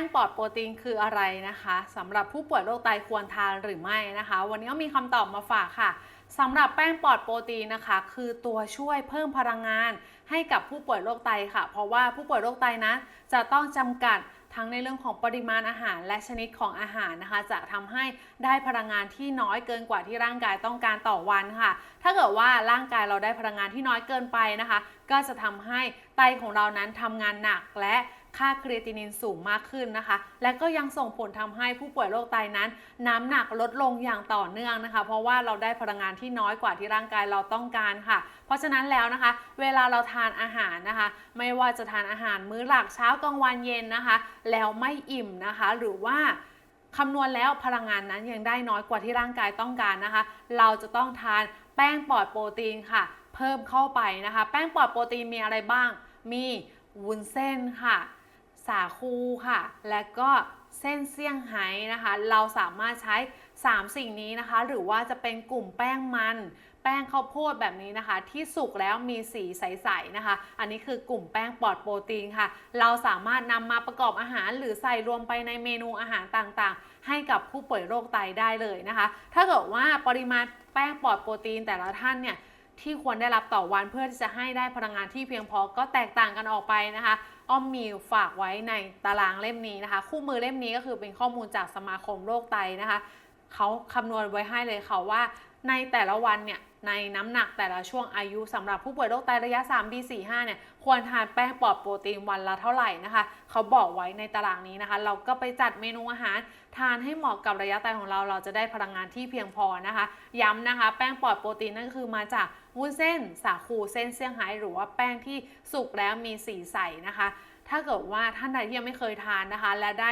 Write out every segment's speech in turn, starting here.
งปลอดโปรตีนคืออะไรนะคะสำหรับผู้ป่วยโรคไตควรทานหรือไม่นะคะ วันนี้ก็มีคำตอบมาฝากค่ะสำหรับแป้งปลอดโปรตีนนะคะ คือตัวช่วยเพิ่มพลังงาน ให้กับผู้ป่วยโรคไตค่ะ เพราะว่าผู้ป่วยโรคไตนะจะต้องจำกัดทั้งในเรื่องของปริมาณอาหารและชนิดของอาหารนะคะ จะทำให้ได้พลังงานที่น้อยเกินกว่าที่ร่างกายต้องการต่อวันค่ะ ถ้าเกิดว่าร่างกายเราได้พลังงานที่น้อยเกินไปนะคะ ก็จะทำให้ไตของเรานั้นทำงานหนักและค่าครีเอตินินสูงมากขึ้นนะคะ และก็ยังส่งผลทำให้ผู้ป่วยโรคไตนั้น น้ำหนักลดลงอย่างต่อเนื่องนะคะ เพราะว่าเราได้พลังงานที่น้อยกว่าที่ร่างกายเราต้องการค่ะ เพราะฉะนั้นแล้วนะคะ เวลาเราทานอาหารนะคะ ไม่ว่าจะทานอาหารมื้อหลักเช้ากลางวันเย็นนะคะ แล้วไม่อิ่มนะคะ หรือว่าคำนวณแล้วพลังงานนั้นยังได้น้อยกว่าที่ร่างกายต้องการนะคะ เราจะต้องทานแป้งปลอดโปรตีนค่ะ พิ่มเข้าไปนะคะ แป้งปลอดโปรตีนมีอะไรบ้าง มีวุ้นเส้นค่ะ สาคูค่ะ และก็เส้นเซี่ยงไฮ้นะคะ เราสามารถใช้ 3 สิ่งนี้นะคะ หรือว่าจะเป็นกลุ่มแป้งมัน แป้งข้าวโพดแบบนี้นะคะ ที่สุกแล้วมีสีใสๆนะคะ อันนี้คือกลุ่มแป้งปลอดโปรตีนค่ะ เราสามารถนำมาประกอบอาหารหรือใส่รวมไปในเมนูอาหารต่างๆ ให้กับผู้ป่วยโรคไตได้เลยนะคะ ถ้าเกิดว่าปริมาณแป้งปลอดโปรตีนแต่ละท่านเนี่ย ที่ควรได้รับต่อวันเพื่อที่จะให้ได้พลังงานที่เพียงพอก็แตกต่างกันออกไปนะคะอ้อมมีฝากไว้ในตารางเล่มนี้นะคะ คู่มือเล่มนี้ก็คือเป็นข้อมูลจากสมาคมโรคไตนะคะเขาคำนวณไว้ให้เลยค่ะว่าในแต่ละวันเนี่ย ในน้ำหนักแต่ละช่วงอายุสำหรับผู้ป่วยโรคไตระยะ 3 B 4 5 เนี่ยควรทานแป้งปลอดโปรตีนวันละเท่าไหร่นะคะ เขาบอกไว้ในตารางนี้นะคะ เราก็ไปจัดเมนูอาหาร ทานให้เหมาะกับระยะไตของเราเราจะได้พลังงานที่เพียงพอนะคะ ย้ำนะคะ แป้งปลอดโปรตีนนั่นคือมาจากวุ้นเส้น สาคูเส้นเซี่ยงไฮ้หรือว่าแป้งที่สุกแล้วมีสีใสนะคะ ถ้าเกิดว่าท่านใดที่ยังไม่เคยทานนะคะ และได้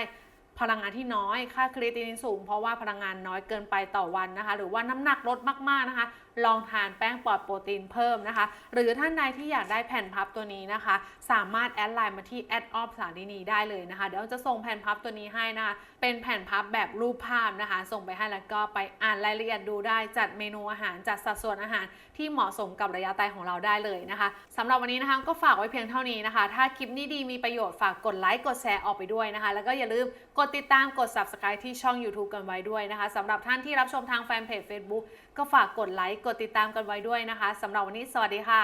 พลังงานที่น้อย ค่าครีตินินสูง เพราะว่าพลังงานน้อยเกินไปต่อวันนะคะ หรือว่าน้ำหนักลดมากๆนะคะ ลองทานแป้งปลอดโปรตีนเพิ่มนะคะ หรือท่านใดที่อยากได้แผ่นพับตัวนี้นะคะ สามารถแอดไลน์มาที่แอดออฟสารินีได้เลยนะคะ เดี๋ยวจะส่งแผ่นพับตัวนี้ให้นะคะ เป็นแผ่นพับแบบรูปภาพนะคะ ส่งไปให้แล้วก็ไปอ่านรายละเอียดดูได้ จัดเมนูอาหาร จัดสัดส่วนอาหารที่เหมาะสมกับระยะไตของเราได้เลยนะคะสำหรับวันนี้นะคะก็ฝากไว้เพียงเท่านี้นะคะ ถ้าคลิปนี้ดีมีประโยชน์ฝากกดไลค์กดแชร์ออกไปด้วยนะคะ แล้วก็อย่าลืมกดดติดตามกด subscribe ที่ช่อง YouTube กันไว้ด้วยนะคะสำหรับท่านที่รับชมทางแฟนเพจ Facebook ก็ฝากกดไลค์กดติดตามกันไว้ด้วยนะคะสำหรับวันนี้สวัสดีค่ะ